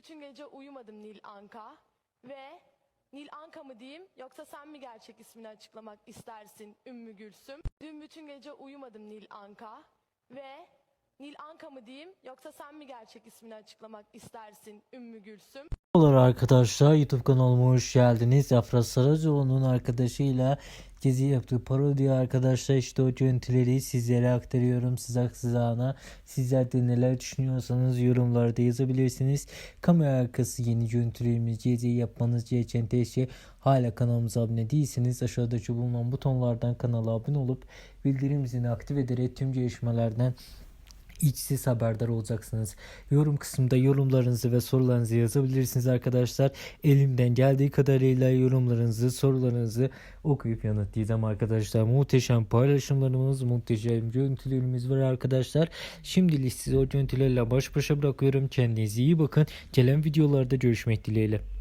bütün gece uyumadım Nil Anka ve Nil Anka mı diyeyim yoksa sen mi gerçek ismini açıklamak istersin Ümmü Gülsüm? Dün bütün gece uyumadım Nil Anka ve Nil Anka mı diyeyim yoksa sen mi gerçek ismini açıklamak istersin Ümmü Gülsüm? Merhabalar arkadaşlar YouTube kanalıma hoş geldiniz. Afra Saracoğlu'nun arkadaşıyla gezi yaptığı parodi arkadaşlar işte o görüntüleri sizlere aktarıyorum sıcak sıcağına. Sizler de neler düşünüyorsanız yorumlarda yazabilirsiniz. Kamera arkası yeni görüntülerimiz gezi yapmanız gereken tek şey hala kanalımıza abone değilseniz aşağıdaki bulunan butonlardan kanala abone olup bildirim zilini aktif ederek tüm gelişmelerden İlk siz haberdar olacaksınız. Yorum kısmında yorumlarınızı ve sorularınızı yazabilirsiniz arkadaşlar. Elimden geldiği kadarıyla yorumlarınızı, sorularınızı okuyup yanıtlayacağım arkadaşlar. Muhteşem paylaşımlarımız, muhteşem görüntülerimiz var arkadaşlar. Şimdilik sizi o görüntülerle baş başa bırakıyorum. Kendinize iyi bakın. Gelen videolarda görüşmek dileğiyle.